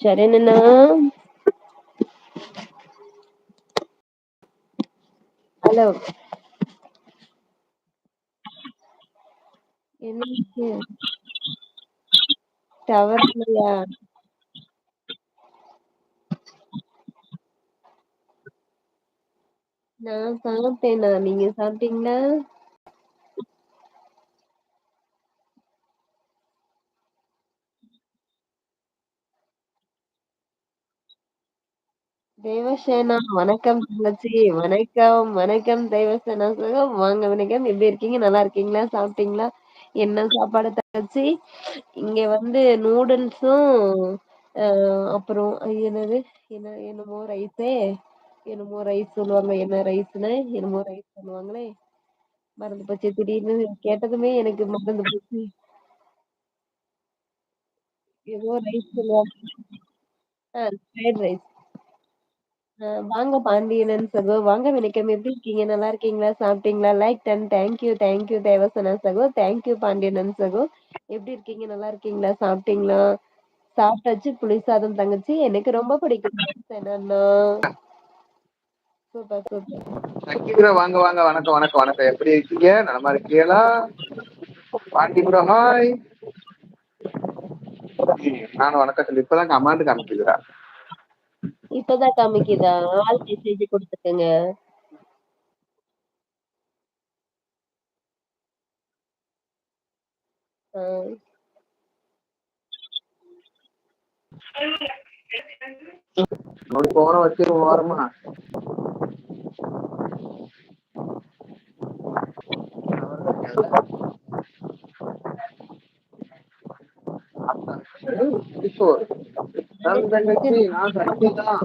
సరేనన్నా hello என்னாச்சு tower இல்லையா நான் சாப்பிட்டேனா நீங்க சாப்பிட்டீங்களா தேவசேனா வணக்கம் தங்கச்சி. வணக்கம் வணக்கம் தேவசேனா சுகம். வாங்க வணக்கம். எப்படி இருக்கீங்க? நல்லா இருக்கீங்களா? சாப்பிட்டீங்களா? என்ன சாப்பாடு தங்கச்சி? இங்க வந்து நூடுல்ஸும் அப்புறம் அது என்னது? என்ன என்னமோ ரைஸே. என்னமோ ரைஸ் சொல்லுவாங்க. என்ன ரைஸ்ன்னு என்னமோ ரைஸ் சொல்லுவாங்களே. மறந்து போச்சு. திடீர்னு கேட்டதுமே எனக்கு மறந்து போச்சு. ஏதோ ரைஸ் சொல்லுவாங்க. ஆ ஃப்ரைட் ரைஸ். வாங்க பாண்டியனன் சகோ வாங்க வணக்கம் எப்படி இருக்கீங்க? நல்லா இருக்கீங்களா? சாப்பிட்டீங்களா? Like done thank you thank you Devasana சகோ தேங்க்யூ பாண்டியனன் சகோ. எப்படி இருக்கீங்க? நல்லா இருக்கீங்களா? சாப்பிட்டீங்களா? சாப்பிட்டாச்சு புளிசாதம் தங்கச்சி. எனக்கு ரொம்ப பிடிக்கும். என்னன்னா சூப்பர் சூப்பர். சக்தி ப்ரோ வாங்க வாங்க. வணக்கம் வணக்கம் வணக்கம். எப்படி இருக்கீங்க? நலமா இருக்கீங்களா? பாண்டி ப்ரோ ஹாய் நானும் வணக்கம் சொல்லி இப்பதான் கமாண்டு காமிக்குதுடா இப்பதான் காமிக்குதா? ஆல் மெசேஜ் கொடுத்துருக்கேங்க ஆ. ஒரு போன வச்சு ஓரமா கிஷோர் நான் தங்கச்சி நான் சக்தி தான்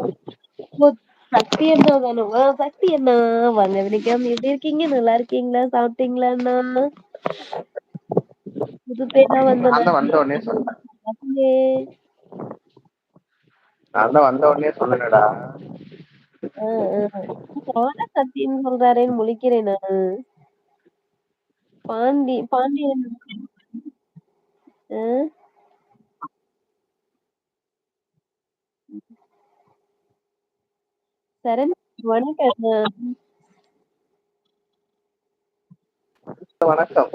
சக்தி தானவா சக்தி அண்ணா வாங்க எப்படி இருக்கீங்க? நல்லா இருக்கீங்களா? சாப்பிட்டீங்களா அண்ணா புது தான் வந்த வந்தனா உடனே சொன்னேன். நான் தான் வந்த உடனே சொன்னேனடா. நானே சத்தின்னு சொல்றாரேன்னு முழிக்கிறேன் நானு. பாண்டி பாண்டியன். சரண் வணக்கம். வணக்கம்.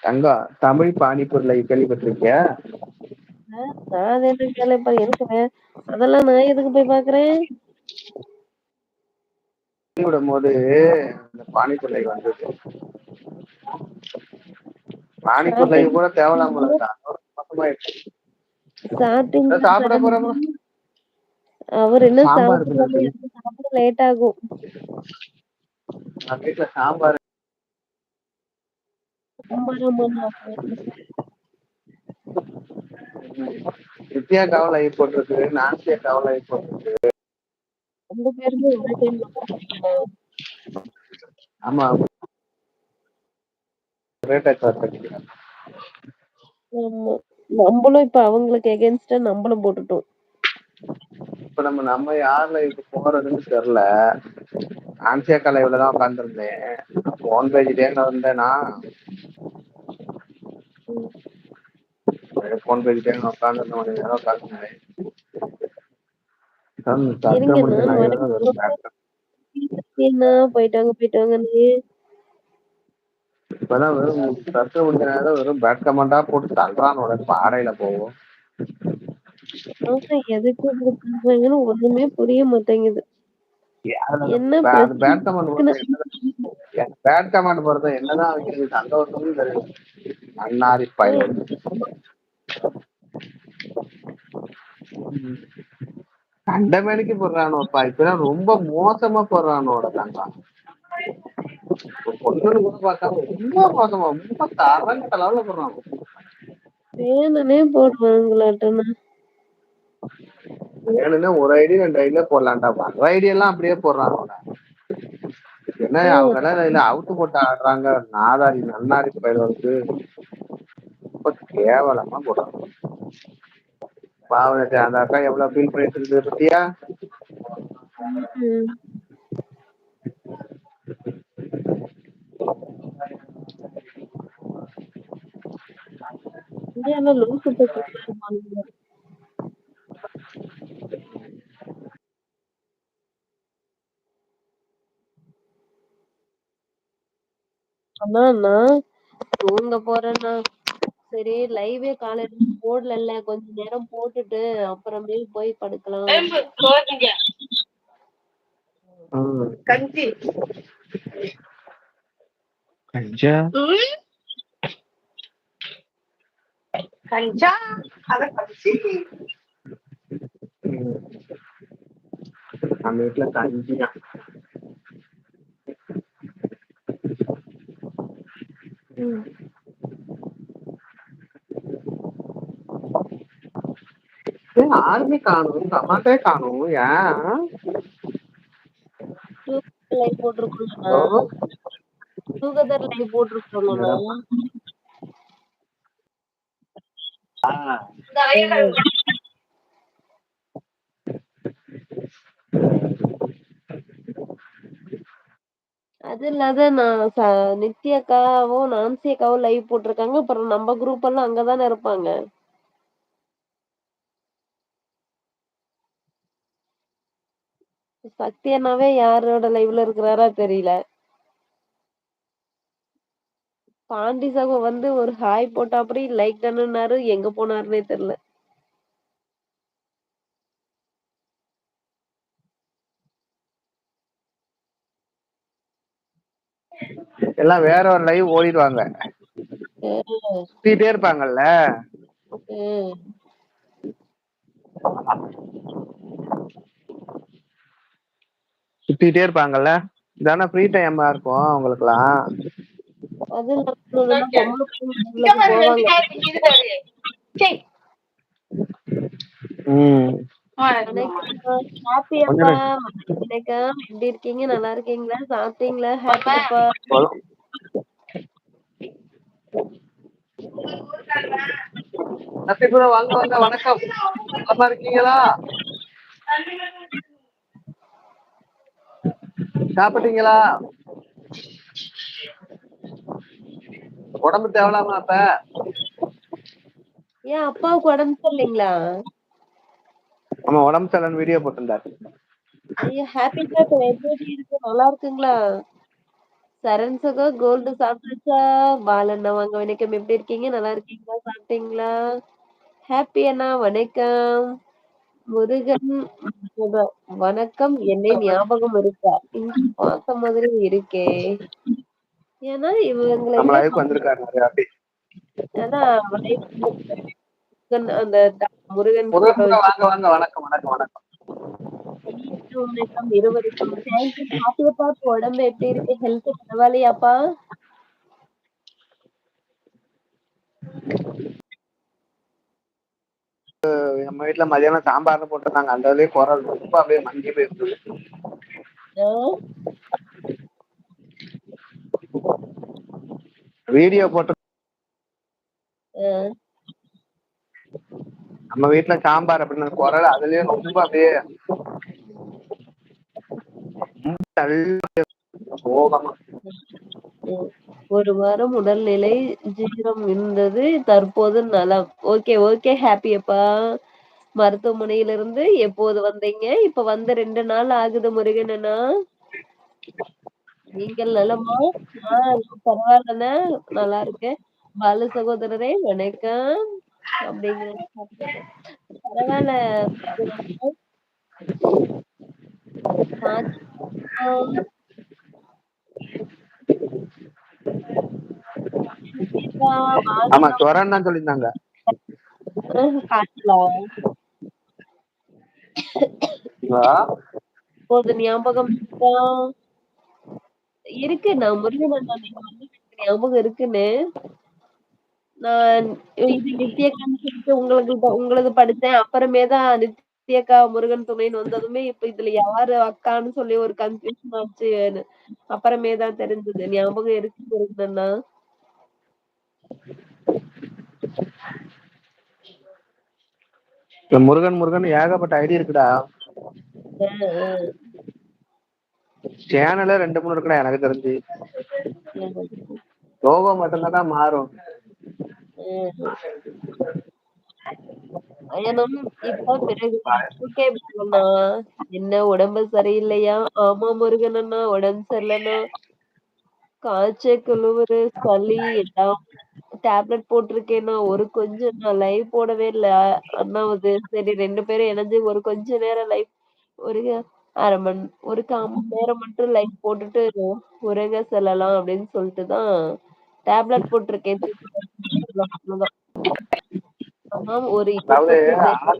தங்கம் தமிழ் பானிபூரில கேள்விப்பட்டிருக்கியா? நான் கேள்விப்பா அதெல்லாம் நான் எதுக்கு போய் பாக்குறேன்? விடும் போது இந்த பானிபூரி வந்தது. பானிபூரி லைவ் கூட தேவலாம் போல இருக்கா. ஒரு பக்கமாயிடுச்சு. சாப்பிட்டீங்களா சாப்பிட போறோமா. அவர். எனக்கு சாப்பிட லேட் ஆகும். நான் வீட்டுல சாம்பார் நித்யா காவல் லைவ் போட்டிருக்கு நான்சியா காவல் லைவ் போட்டிருக்கு. ரெண்டு பேருமே ஒரே டைம்ல ஆமா நம்மளும் இப்ப அவங்களுக்கு எகென்ஸ்டா நம்மளும் போட்டுட்டோம். இப்ப நம்ம நம்ம யார் லைவுக்கு போறதுன்னு தெரியல ஆன்சியா கலைவுல தான் உட்காந்துருந்தேன் போன் பேசிட்டே வந்தேனா. போன் பேசிட்டே உட்காந்துருந்தேன் கொஞ்ச நேரம் உட்காந்துருந்தேன் போயிட்டாங்க போயிட்டாங்கன்னு இப்பதான் வெறும் சத்திரம் முடிச்ச நேரம் வெறும் பேட் கமெண்டா போட்டு தள்ளுறானோட பாறையில போகும். ஆமா எதுக்கு பண்றாங்கன்னு ஒண்ணுமே புரிய மாட்டேங்குது. என்ன பிரச்சனை? பேட் கமெண்ட் போறது என்னதான் அவங்களுக்கு சந்தோஷம்னு தெரியல அண்ணாரி பயல் கண்டமேனிக்கு போடுறானோப்பா இப்பதான் ரொம்ப மோசமா தங்கம் பொண்ணுன்னு கூட பார்க்காம ரொம்ப மோசமா ரொம்ப தரங்க லெவல்ல போடுறான் வேணுனே போடுவாங்களாட்டனா வேணும்னா ஒரு ஐடி ரெண்டு ஐடியா போடலான்டாப்பா வர ஐடி எல்லாம் அப்படியே போடுறான் என்ன அவங்க எல்லாம் அவுத்து போட்டு ஆடுறாங்க. நாதாரி நன்னாரி பயிர் வந்து ரொம்ப கேவலமா போடுறாங்க பாவனத்தை அந்த அக்கா எவ்வளவு ஃபீல் பண்ணிட்டு இருக்குது பத்தியா லூசு அண்ணா நான் தூங்க போறேண்ணா. சரி லைவே காலையில போடலல்ல. கொஞ்ச நேரம் போட்டுட்டு அப்புறமேல் போய் படுக்கலாம். கஞ்சா. கஞ்சா? அத கஞ்சி. ம். நம்ம வீட்டுல கஞ்சி தான் ம். ஏன் ஆர்மி காணும்? டமாட்டே காணும்? ஏன்? ஹலோ தூக்கதர் லைவ் போட்டிருக்கோம்ண்ணா அது இல்லாத நான் ச நித்தி அக்காவும் நான்சி அக்காவும் லைவ் போட்டிருக்காங்க. அப்புறம் நம்ம குரூப் எல்லாம் அங்கதானே இருப்பாங்க. சக்தி அண்ணாவே யாரோட லைவ்ல இருக்கிறாரா தெரியல. பாண்டி சகோ வந்து ஒரு ஹாய் போட்டா அப்படி லைக் பண்ணுனாரு. எங்க போனாருன்னே தெரியல. எல்லாம் வேற ஒரு லைவ் ஓடிடுவாங்க. சுத்திட்டே இருப்பாங்கல்ல. சுத்திட்டே இருப்பாங்கல்ல. இதானே ஃப்ரீ டைமா இருக்கும் அவங்களுக்குலாம் அது இல்லாம பொம்பளை பிள்ளைங்க live க்கு போவாங்க ம் ஹாப்பி அப்பா வணக்கம். எப்படி இருக்கீங்க? நல்லா இருக்கீங்களா? சாப்பிட்டீங்களா? ஹாப்பி அப்பா நசிபுரம் வாங்க வாங்க. வணக்கம். நல்லா இருக்கீங்களா? சாப்பிட்டீங்களா? உடம்பு தேவலாமா அப்ப? ஏன் அப்பாவுக்கு உடம்பு சரியில்லைங்களா? ஆமா உடம்பு சரியில்லைன்னு வீடியோ போட்டிருந்தாரு. ஐயா ஹாப்பி சார் எப்படி இருக்கு? நல்லா இருக்குங்களா? சரண் சகோ கோல்டு சாப்பிட்டுச்சா? பாலண்ணா வாங்க வணக்கம் எப்படி இருக்கீங்க? நல்லா இருக்கீங்களா? சாப்பிட்டீங்களா? ஹாப்பி அண்ணா வணக்கம். முருகன் வணக்கம். என்னை ஞாபகம் இருக்கா? இங்க பார்த்த மாதிரி இருக்கே. ஏன்னா இவங்களை நம்ம முருகன் அந்த முருகன் வணக்கம் வணக்கம் வணக்கம். வணக்கம் இருவருக்கும் தேங்க்யூ ஹாப்பியப்பா உடம்பு எப்படி இருக்கு? ஹெல்த் பரவாயில்லையாப்பா? நம்ம வீட்டுல மதியானம் சாம்பார்னு போட்டிருந்தாங்க. அந்த இதுலயே குரல் ரொம்ப அப்படியே மங்கி போயிருக்கு? வீடியோ போட்டு. நம்ம வீட்டுல சாம்பார் அப்படின்னு குரல் அதுலயே ரொம்ப அப்படியே ஒரு வாரம் உடல்நிலை ஜீரம் இருந்தது தற்போது நலம். ஓகே ஓகே ஹாப்பி அப்பா. மருத்துவமனையில இருந்து எப்போது வந்தீங்க? இப்ப வந்து ரெண்டு நாள் ஆகுது முருகன் நீங்கள் நலமா? ஆஹ் பரவாயில்லண்ணா. நல்லா இருக்கேன். பாலு சகோதரரே வணக்கம். அப்படிங்கிற பரவாயில்ல. ஆமா சொரன் தான் சொல்லியிருந்தாங்க. ஆ? இப்போது ஞாபகம் இருக்கா? நான் முருகன் ஞாபகம் இருக்குன்னு. இது சொல்லிட்டு உங்களுக்கு உங்களது படிச்சேன் அப்புறமே தான் நித்யக்கா முருகன் துணைன்னு வந்ததுமே இப்ப இதுல யாரு அக்கான்னு சொல்லி ஒரு கன்ஃபியூஷன் ஆச்சு. அப்புறமே தான் தெரிஞ்சது. ஞாபகம் இருக்கு இந்த முருகன் முருகன் ஏகப்பட்ட ஐடி இருக்குடா. சேனலே ரெண்டு மூணு இருக்குடா எனக்கு தெரிஞ்சு. லோகோ மட்டும்தான் மாறும். பயணம் இப்ப பிறகு ஓகே அண்ணா என்ன உடம்பு சரியில்லையா? ஆமா முருகன் அண்ணா உடம்பு சரியில்லைண்ணா காய்ச்சல், குளுவுறு, சளி எல்லாம் டேப்லெட் போட்டிருக்கேன்னா, ஒரு கொஞ்சம் நான் லைவ் போடவே இல்ல. அண்ணாவது சரி ரெண்டு பேரும் இணைஞ்சு ஒரு கொஞ்ச நேரம் லைவ் ஒரு அரை மணி ஒரு 1/4 மணி நேரம் மட்டும் லைவ் போட்டுட்டு உறங்க செல்லலாம் அப்படின்னு சொல்லிட்டு தான் டேப்லெட் போட்டிருக்கேன். ஒரு அதாவது 28 ஆ-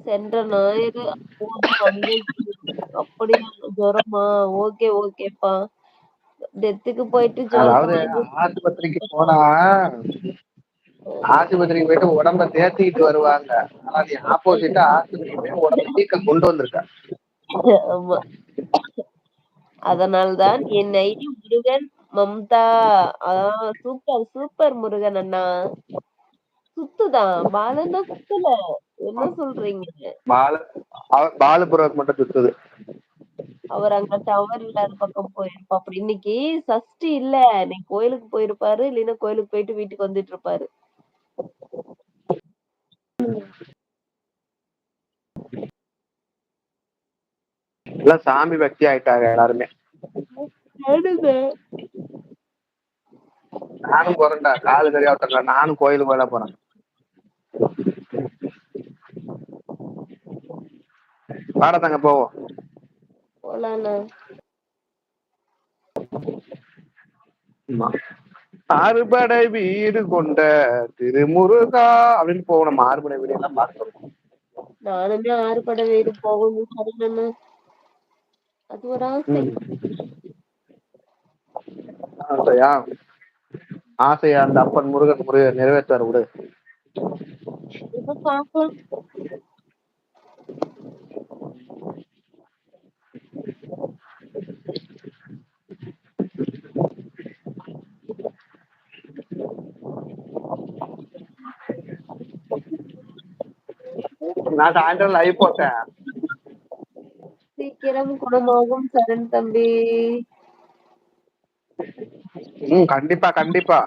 சென்ற ஞாயிறு அப்போது. அப்படியா ஜுரமா? ஓகே, ஓகேப்பா. டெத்துக்கு போயிட்டு ஆஸ்பத்திரிக்கு போனா ஆஸ்பத்திரிக்கு போயிட்டு உடம்ப தேத்திக்கிட்டு வருவாங்க ஆனா நீ ஆப்போசிட்டா ஆஸ்பத்திரிக்கு போய் உடம்ப தீக்க கொண்டு வந்திருக்க ஆமா. அதனால்தான் என் ஐடி முருகன் மம்தா. ஆ சூப்பர், சூப்பர் முருகன் அண்ணா. சுத்துதான். பாலன் தான் சுத்தல. என்ன சொல்றீங்க? பாலு பாலுபுரம் மட்டும் சுத்துது அவர் அங்க டவர் இல்லாத பக்கம் போயிருப்பாப்டி. இன்னைக்கு சஷ்டி இல்ல. இன்னைக்கு கோயிலுக்கு போயிருப்பாரு. இல்லைன்னா கோயிலுக்கு போயிட்டு வீட்டுக்கு வந்துட்டு இருப்பாரு. எல்லாம் சாமி பக்தி ஆயிட்டாங்க எல்லாருமே. நானும் போறேன்டா காது சரியா ஒருத்தங்க நானும் கோயிலுக்கு போயிட போறேன் வாடத்தாங்க போவோம் போலாண்ணா. ஆமா. அறுபடை வீடு கொண்ட திருமுருகா அப்படின்னு போவோம் நம்ம அறுபடை வீடு எல்லாம் பார்த்தோம் நானுமே ஆறுபட வீடு போகணும் சரணண்ணா. அது ஒரு ஆசை. ஆசையா ஆசையா அந்த அப்பன் முருகன் முருகன் நிறைவேற்றார் விடு. நான் சாயந்தரம் லைவ் போட்டேன் சீக்கிரம் குணமாகும் சரண் தம்பி. ம் கண்டிப்பா கண்டிப்பா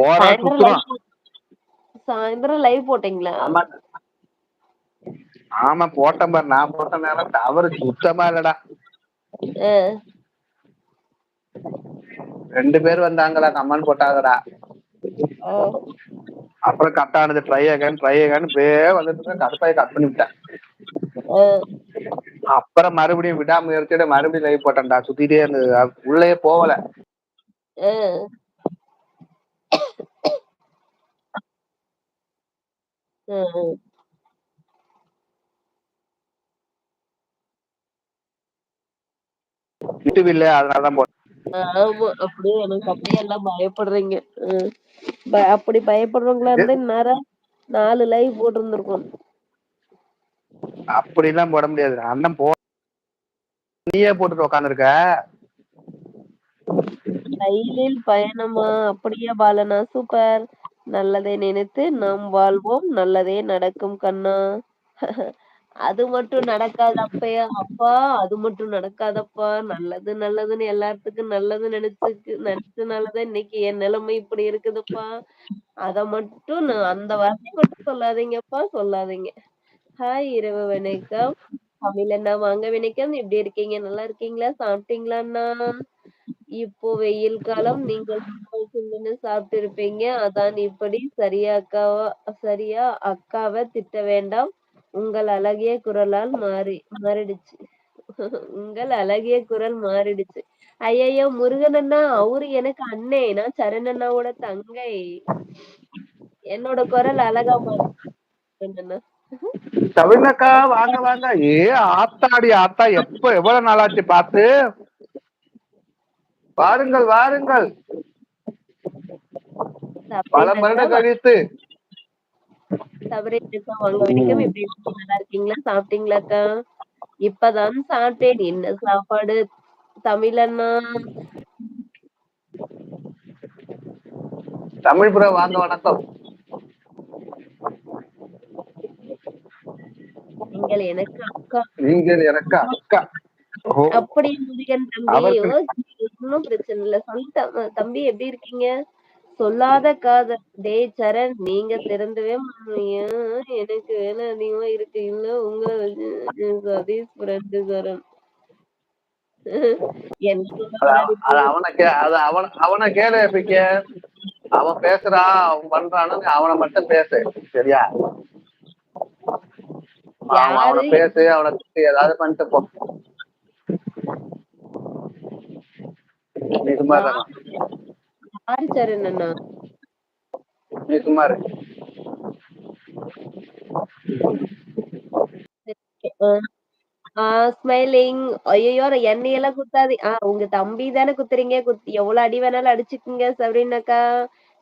ஓரா சாயந்தரம் சுத்துறான் லைவ் சாயந்தரம் லைவ் போட்டீங்களா? ஆமா ஆமா போட்டேன் பாரு நான் போட்ட நேரம் டவர் சுத்தமா இல்லடா. ரெண்டு பேர் வந்தாங்களா கம்மன் போட்டாங்கடா. அப்புறம் கட் ஆனது ட்ரை அகன் ட்ரை அகன் இப்படியே வந்துட்டு கடுப்பாய் கட் பண்ணி விட்டேன் ஆ. அப்புறம் மறுபடியும் விடாமுயற்சியோட மறுபடியும் லைவ் போட்டேன்டா சுத்திட்டே இருந்தது உள்ளே போகல ஆ. யூடியூப் அதனாலதான் போட்டேன் ஆமா. அப்படியே எனக்கு அப்படியே எல்லாம் பயப்படுறீங்க. ப அப்படி பயப்படுறவங்களா இருந்தா நேரம் நாலு லைவ் போட்டிருந்திருக்கும். அப்படி எல்லாம் போட முடியாது அண்ணன் போ நீயே போட்டுட்டு உட்காந்துருக்க ரயிலில் பயணமா? அப்படியே பாலனா? சூப்பர். நல்லதை நினைத்து நாம் வாழ்வோம். நல்லதே நடக்கும் கண்ணா. அது மட்டும் நடக்காது அப்பா அது மட்டும் நடக்காதப்பா. நல்லது நல்லதுன்னு எல்லாத்துக்கும் நல்லது நினைச்சு நினைச்சனாலதான் இன்னைக்கு என் நிலைமை இப்படி இருக்குதுப்பா. அத மட்டும் நான் அந்த வார்த்தைய மட்டும் சொல்லாதீங்கப்பா, சொல்லாதீங்க. ஹாய் இரவு வணக்கம். தமிழண்ணா வாங்க வணக்கம். எப்படி இருக்கீங்க? நல்லா இருக்கீங்களா? சாப்பிட்டீங்களா அண்ணா? இப்போ வெயில் காலம் நீங்கள் சில்லுன்னு சாப்பிட்டு இருப்பீங்க. அதான் இப்படி சரியா அக்காவா சரியா அக்காவ திட்ட வேண்டாம். உங்கள் அழகிய குரலால் மாறி மாறிடுச்சு. உங்கள் அழகிய குரல் மாறிடுச்சு. ஐயையோ! முருகன் அண்ணா அவரு எனக்கு அண்ணே. நான் சரண் அண்ணாவோட தங்கை. என்னோட குரல் அழகா மாறி அண்ணா. தவினக்கா வாங்க வாங்க ஏ ஆத்தாடி ஆத்தா எப்ப எவ்வளவு நாளாச்சு பார்த்து வாருங்கள் வாருங்கள் பல சபரினக்கா கழித்து? சாப்பிட்டீங்களாக்கா? இப்பதான் சாப்பிட்டேன். என்ன சாப்பாடு? தமிழண்ணா. தமிழ் புற வாங்க வணக்கம் நீங்கள் எனக்கு அக்கா. நீங்கள் எனக்கு அக்கா அப்படி முருகன் தம்பி. ஒண்ணும் பிரச்சனை இல்ல. சொல்லு த- தம்பி எப்படி இருக்கீங்க? சொல்லாத காதல். டேய் சரண் நீங்க திறந்தவே. எனக்கு வேலை அதிகமா இருக்கு. இல்ல வச்சு சதீஷ் ஃப்ரெண்டு சரண். அவனை கேளு அவன் பேசுறான் அவன் பண்றான்னு அவனை மட்டும் பேசு சரியா அவன் பேசு அவனை ஏதாவது பண்ணிட்டு போ. நீ சும்மா சரண் அண்ணா? நீ சும்மா ஸ்மைலிங் ஐயோ எண்ணெயெல்லாம் குத்தாது. ஆ உங்க தம்பி தானே குத்துறீங்க. குத் எவ்வளவு அடி வேணாலும் அடிச்சுக்குங்க சப்ரீனாக்கா.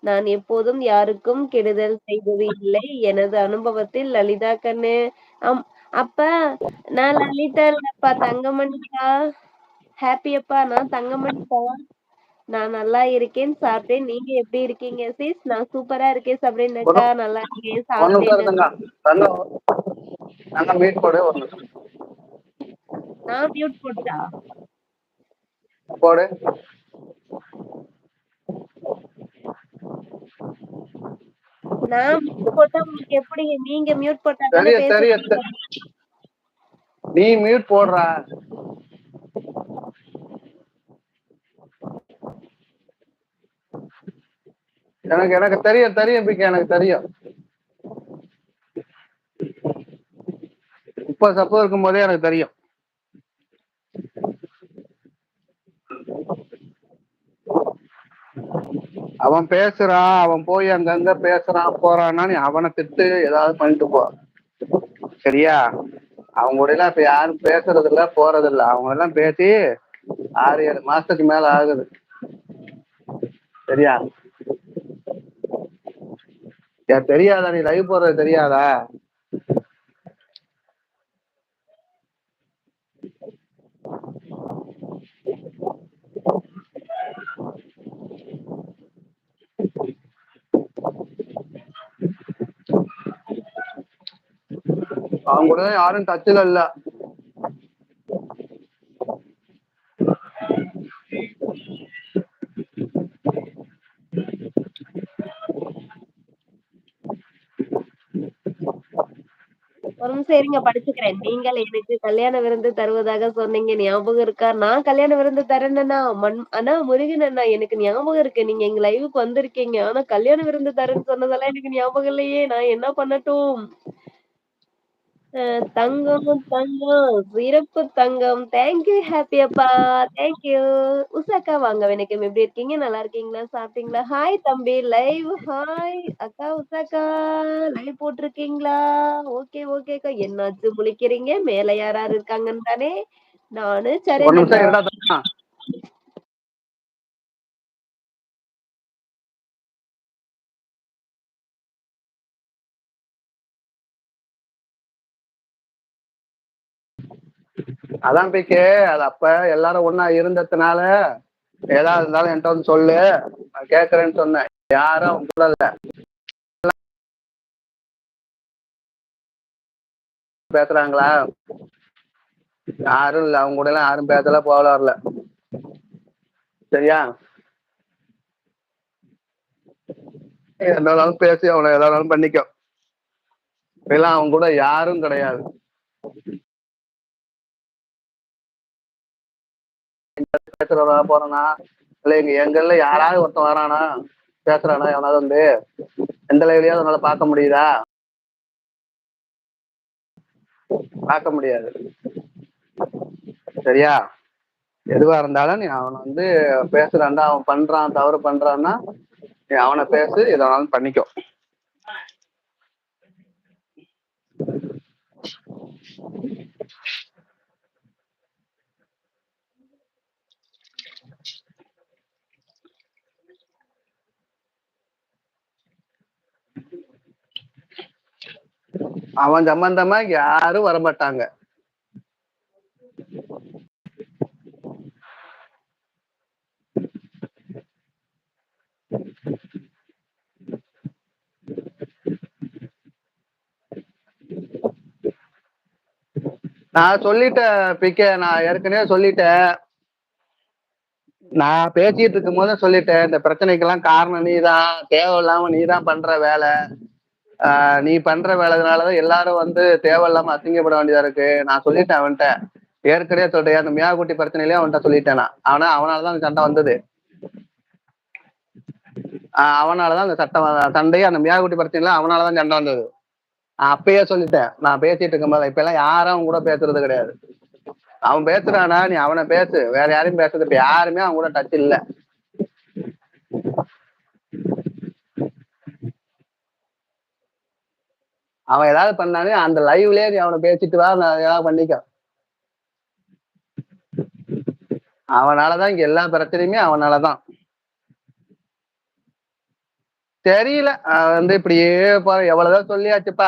நான் எப்போதும் யாருக்கும் கெடுதல் செய்தது இல்லை. எனது அனுபவத்தில் லலிதா கண்ணு அப்ப நான் லலிதா இல்லப்பா தங்கமணிப்பா ஹாப்பி அப்பா நான் தங்கமணிப்பா நான் நல்லா இருக்கேன் சாப்பிட்டேன். நீங்க எப்படி இருக்கீங்க சிஸ் நான் சூப்பரா இருக்கேன் சப்ரீனாக்கா நல்லா இருக்கேன் சாப்பிட்டேன் நான் மியூட் போட்டா போடு. நான் மியூட் போட்டா உங்களுக்கு எப்படி? நீங்க மியூட் போட்டா சரி பேச நீ மியூட் போடுறா. எனக்கு எனக்கு தெரியும் தெரியும் பிக்க எனக்கு தெரியும். இப்ப சப்போ இருக்கும் போதே எனக்கு தெரியும். அவன் பேசுறான் அவன் போய் அங்கங்க பேசுறான் போறான்னா நீ அவனை திட்டு ஏதாவது பண்ணிட்டு போ. சரியா? அவங்க கூட எல்லாம் இப்ப யாரும் பேசுறது இல்ல போறது இல்ல. அவங்க எல்லாம் பேசி ஆறு ஏழு மாசத்துக்கு மேல ஆகுது. சரியா? ஏன் தெரியாதா? நீ லைவ் போடுறது தெரியாதா அவங்க கூட யாரும் டச்சில் இல்ல. ஒரு நிமிஷம் இருங்க படிச்சுக்கிறேன். நீங்கள் எனக்கு கல்யாண விருந்து தருவதாக சொன்னீங்க. ஞாபகம் இருக்கா? நான் கல்யாண விருந்து தரேன்னா மண் ஆனா முருகன் அண்ணா எனக்கு ஞாபகம் இருக்கு. நீங்க எங்க லைவுக்கு வந்திருக்கீங்க. ஆனா கல்யாண விருந்து தரேன்னு சொன்னதெல்லாம் எனக்கு ஞாபகம் இல்லையே. நான் என்ன பண்ணட்டும்? தங்கம் தங்கம் சிறப்பு தங்கம். தேங்க்யூ ஹாப்பி அப்பா தேங்க்யூ உஷாக்கா வாங்க வணக்கம். எப்படி இருக்கீங்க? நல்லா இருக்கீங்களா? சாப்பிட்டீங்களா? ஹாய் தம்பி. லைவ் ஹாய் அக்கா உஷாக்கா லைவ் போட்டிருக்கீங்களா? ஓகே ஓகே அக்கா. என்னாச்சு? முழிக்கிறீங்க? மேல யாராரு இருக்காங்கன்னு தானே? நானு சரி அதான் பிக்கு அது அப்ப எல்லாரும் ஒண்ணா இருந்ததுனால ஏதாவது இருந்தாலும் என்கிட்ட வந்து சொல்லு. நான் கேட்கறேன்னு சொன்னேன். யாரும் சொல்லல கூட இல்ல. பேசுறாங்களா? யாரும் இல்ல. அவங்க கூட எல்லாம் யாரும் பேசல போகல வரல. சரியா? என்னாலும் பேசி அவனை எதாவது பண்ணிக்கோ. இப்பெல்லாம் அவங்க கூட யாரும் கிடையாது. பேசுறவனா போறானா? இல்ல எங்க எங்கள்ல யாராவது ஒருத்தன் வரானா? பேசுறானா? எவனாவது வந்து? எந்த லைவ்லயாவது உன்னால பார்க்க முடியுதா? பார்க்க முடியாது. சரியா? எதுவா இருந்தாலும் நீ அவனை வந்து பேசுறான்டா அவன் பண்றான் தவறு பண்றான்னா நீ அவனை பேசு எதை வேணாலும் பண்ணிக்கோ. அவன் சம்பந்தமா இங்க யாரும் வரமாட்டாங்க. நான் சொல்லிட்டேன் பிகே நான் ஏற்கனவே சொல்லிட்டேன். நான் பேசிட்டு இருக்கும் போது சொல்லிட்டேன் இந்த பிரச்சனைக்கெல்லாம் காரணம் நீதான் தேவையில்லாம நீதான் பண்ற வேலை. நீ பண்ற வேலைனாலதான் எல்லாரும் வந்து தேவையில்லாம அசிங்கப்பட வேண்டியதா இருக்கு. நான் சொல்லிட்டேன் அவன்கிட்ட. ஏற்கனவே சொல்றேன் அந்த மியாகுட்டி பிரச்சனையிலே அவன்கிட்ட சொல்லிட்டேன் நான். அவனாலதான் அந்த சண்டை வந்தது. ஆஹ் அவனாலதான் அந்த சட்டம் சண்டையே அந்த மியாகுட்டி பிரச்சனையில அவனாலதான் சண்டை வந்தது. அப்பயே சொல்லிட்டேன். நான் பேசிட்டு இருக்கும்போது இப்ப எல்லாம் யாரும் அவன் கூட பேசுறது கிடையாது. அவன் பேசுறானா நீ அவனை பேசு. வேற யாரையும் பேசுறது இப்ப யாருமே அவன் கூட டச் இல்ல. அவன் ஏதாவது பண்ணானே அந்த லைவ்லயே நீ அவனை பேசிட்டு வா நான் ஏதாவது பண்ணிக்க அவனாலதான் இங்க எல்லா பிரச்சனையுமே அவனாலதான். தெரியல வந்து இப்படியே போற எவ்வளவுதான் சொல்லியாச்சுப்பா.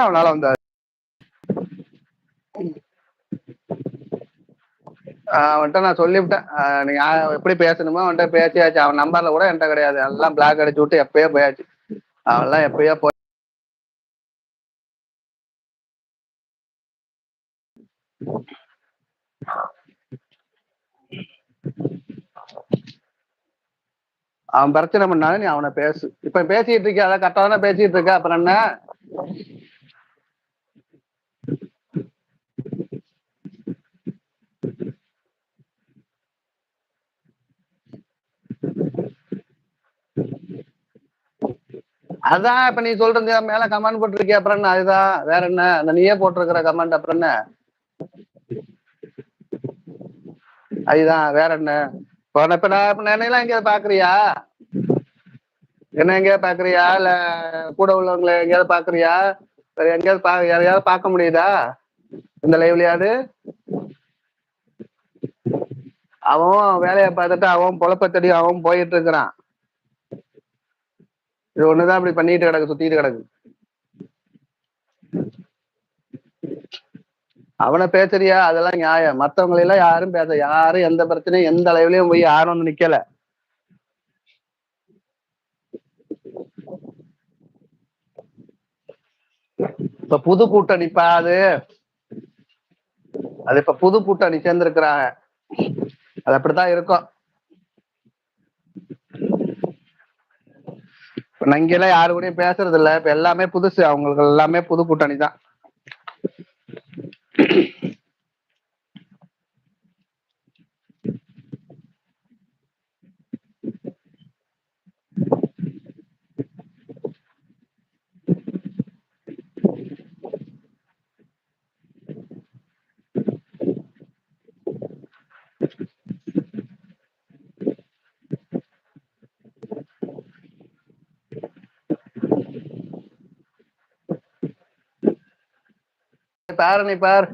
அவனால வந்தாரு. அவன்கிட்ட நான் சொல்லிவிட்டேன். நீங்க யா- எப்படி பேசணுமோ அவன்கிட்ட பேசியாச்சு. அவன் நம்பர்ல கூட என்கிட்ட கிடையாது. எல்லாம் பிளாக் அடிச்சு விட்டு எப்பயோ போயாச்சு. அவன்லாம் எப்பயோ போய் அவன் பிரச்சனை பண்ணாலும் நீ அவனை பேசு. இப்ப பேசிட்டு இருக்கியா? அதான் கரெக்டா தானே பேசிட்டு இருக்க. அப்புறம் என்ன? அதான் இப்ப நீ சொல்றது மேல கமெண்ட் போட்டிருக்கிய? அப்புறம் என்ன? அதுதான். வேற என்ன? அந்த நீயே போட்டிருக்கிற கமெண்ட் அப்புறம் என்ன? அதுதான். வேற என்ன? இப்ப நான் இப்ப என்னையெல்லாம் எங்கேயாவது பாக்குறியா? என்ன எங்கேயாவது பாக்குறியா? இல்ல கூட உள்ளவங்களை எங்கேயாவது பாக்குறியா? வேற எங்கேயாவது பா யாரையாவது பார்க்க முடியுதா? இந்த லைவ்லயாவது அவன் வேலையை பார்த்துட்டு அவன் பொழப்ப அவன் போயிட்டு இருக்கிறான். இது ஒண்ணுதான் இப்படி பண்ணிட்டு கிடக்கு சுத்திட்டு கிடக்கு. அவனை பேசுறியா? அதெல்லாம் நியாயம். மத்தவங்களை எல்லாம் யாரும் பேச யாரும் எந்த பிரச்சனையும் எந்த அளவுலயும் போய் யாரும் வந்து நிக்கல. இப்ப புது கூட்டணி அது அது இப்ப புது கூட்டணி சேர்ந்திருக்கிறாங்க. அது அப்படித்தான் இருக்கும். இப்ப எல்லாம் யாரு கூடயும் பேசுறது இல்ல இப்ப எல்லாமே புதுசு. அவங்களுக்கு எல்லாமே புது கூட்டணி தான் பாரு நீ பார்.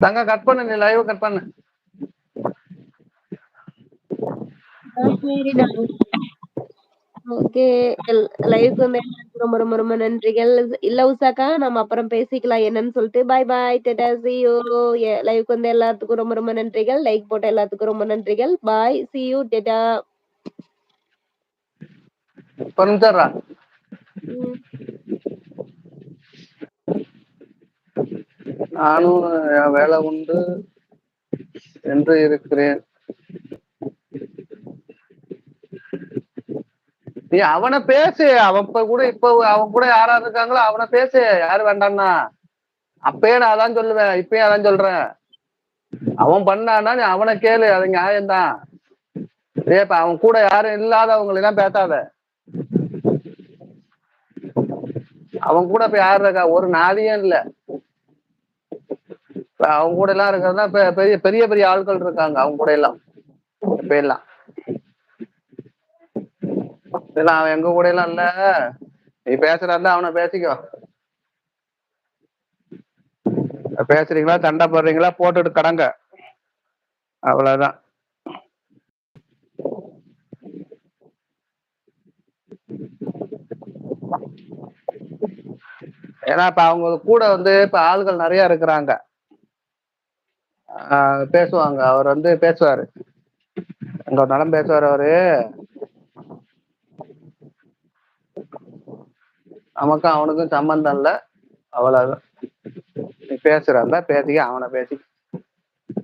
தங்க கட் பண்ணு நீ லைவ் கட் பண்ணு. ஓகே லைவுக்கு ரொம்ப ரொம்ப ரொம்ப நன்றிகள். இல்ல உஷாக்கா நம்ம அப்புறம் பேசிக்கலாம் என்னன்னு சொல்லிட்டு. பாய் பாய் டெட்டா சி யூ லைவுக்கு வந்து எல்லாத்துக்கும் ரொம்ப ரொம்ப நன்றிகள். லைக் போட்ட எல்லாத்துக்கும் ரொம்ப நன்றிகள். பாய் சி யூ டெட்டா ஒரு நிமிஷம் நானும் என் வேலை உண்டு என்று இருக்கிறேன். நீ அவனை பேசு அவன் இப்ப கூட இப்ப அவன் கூட யாரா இருக்காங்களோ அவனை பேசு. யாரு வேண்டாம்னா அப்பயே நான் அதான் சொல்லுவேன் இப்பயும் அதான் சொல்றேன். அவன் பண்ணானா நீ அவனை கேளு அது நியாயம்தான். ஏ இப்ப அவன் கூட யாரும் இல்லாதவங்களை எல்லாம் பேசாத. அவன் கூட இப்ப யாரு இருக்கா? ஒரு நாதியும் இல்ல. அவங்க கூட எல்லாம் இருக்கிறதுனா பெரிய பெரிய பெரிய ஆட்கள் இருக்காங்க அவங்க கூட எல்லாம். இப்ப எல்லாம். அவன் எங்க கூட எல்லாம் இல்ல. நீ பேசுறதா அவனை பேசிக்கோ. பேசுறீங்களா தண்டை போடுறீங்களா போட்டுட்டு கடங்க. அவ்வளவுதான். ஏன்னா இப்ப அவங்க கூட வந்து இப்ப ஆள்கள் நிறைய இருக்கிறாங்க. பேசுவாங்க. அவர் வந்து பேசுவாரு. அங்க ஒரு நலம் பேசுவார் அவரு. நமக்கும் அவனுக்கும் சம்பந்தம் இல்ல. அவ்வளவுதான் நீ பேசுறல்ல பேசிக்க அவனை பேசி.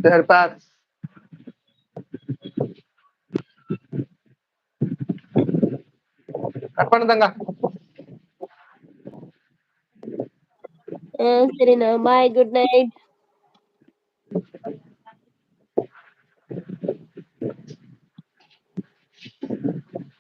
சரிப்பா கட் பண்ணுதங்க சரி சரிண்ணா bye good night Thank you.